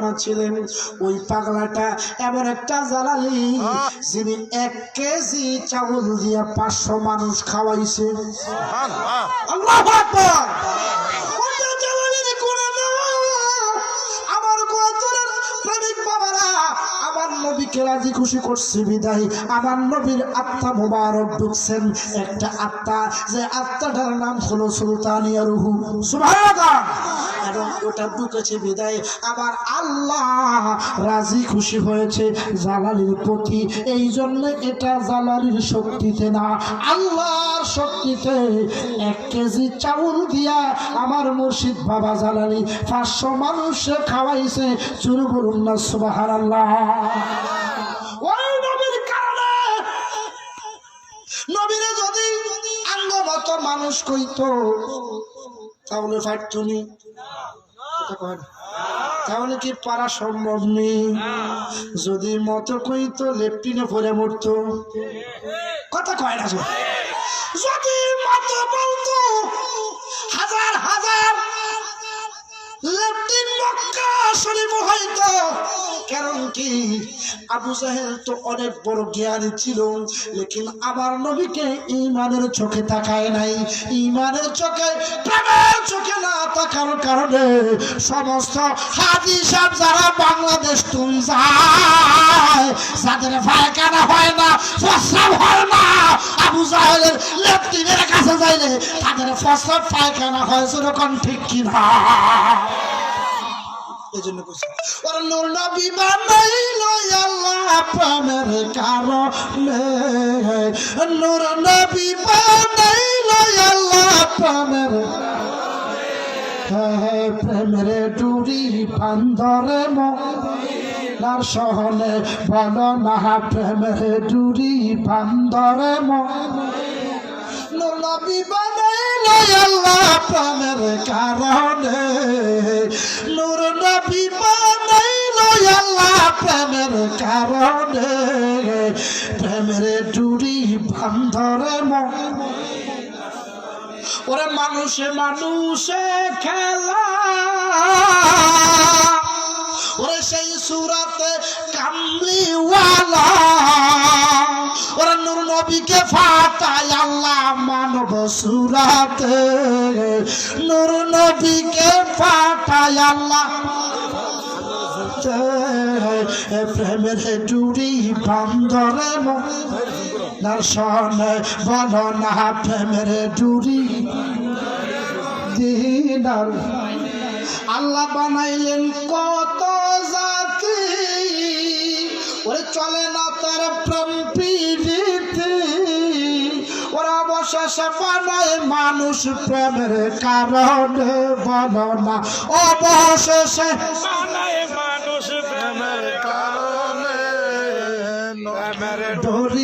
বানাচ্ছিলেন ওই পাগলাটা এমন একটা জ্বালালি যিনি এক কেজি চাউল দিয়ে পাঁচশো মানুষ খাওয়াইছে। আল্লাহ। আকবার। ওটা জ্বালালির গুণে দেওয়া। আমার গোয়াচরের প্রেমিক বাবারা আমার নবীকে রাজি খুশি করছে বিদায়। আমার নবীর আত্মা মোবারক ঢুকছেন একটা আত্মা যে আত্মাটার নাম হলো সুলতানিয়া রুহু। সুবহানাল্লাহ। এবং ওটা ঢুকেছে বিদায় আবার আল্লাহ রাজি খুশি হয়েছে জালালির প্রতি। এই জন্য এটা জালালির শক্তিতে না, আল্লাহর শক্তিতে। এক কেজি চাউল দিয়া আমার মুর্শিদ বাবা জালালি পাঁচশো মানুষে খাওয়াইছে, চুরু বলুন না সুবাহার আল্লাহ কারণে নবীরে যদি আঙ্গ মতো মানুষ কইতো তাহলে তুমি? তাহলে কি পারা সম্ভব নেই যদি মত কই তো লেপটিনে পরে মরত। কথা কয় না যদি মত বলতো, হাজার হাজার কারণ কি? আবু জাহেল তো অনেক বড় জ্ঞানী ছিল, লেকিন আমার নবীকে ইমানের চোখে তাকায় নাই। ইমানের চোখে, প্রেমের চোখে না তাকার কারণে সমস্ত হাজি সাহেব যারা বাংলাদেশ তুই যায়, যাদের পায়খানা হয় না, প্রস্রাব হয় না, আবু জাহেলের লেফটিনের কাছে যাইলে তাদের প্রস্রাব পায়খানা হয় সেরকম ঠিক কিনা। এই জন্য কইছি ওরা নূর নবী বানাইল আল্লাহ প্রেমের কারণে। নূর নবী বানাইল আল্লাহ প্রেমের প্রেমের ডুরি বান্দরে মার সহনে বল না প্রেমের ডুরি বান্দরে নবী বানাইল আল্লাহ প্রেমের কারণে। প্রেমের কারণে, প্রেমের ডুরি বান্ধরে ওরে মানুষে মানুষে খেলা। ওরে সেই সুরাতে কামলিওয়ালা ওরে নূর নবীকে ফাটায় আল্লাহ মানব সুরাতে। নূর নবীকে ফাটায় আল্লাহ প্রেমের ডুরি বান্দরে দর্শনে বল না প্রেমের ডুরি দিনার। আল্লাহ বানাইলেন কত জাতি। ওরে চলে না তার প্রেম পিড়িতে ওরা অবশেষে বানায় মানুষ প্রেমের কারণে বল না অবশেষে বানায়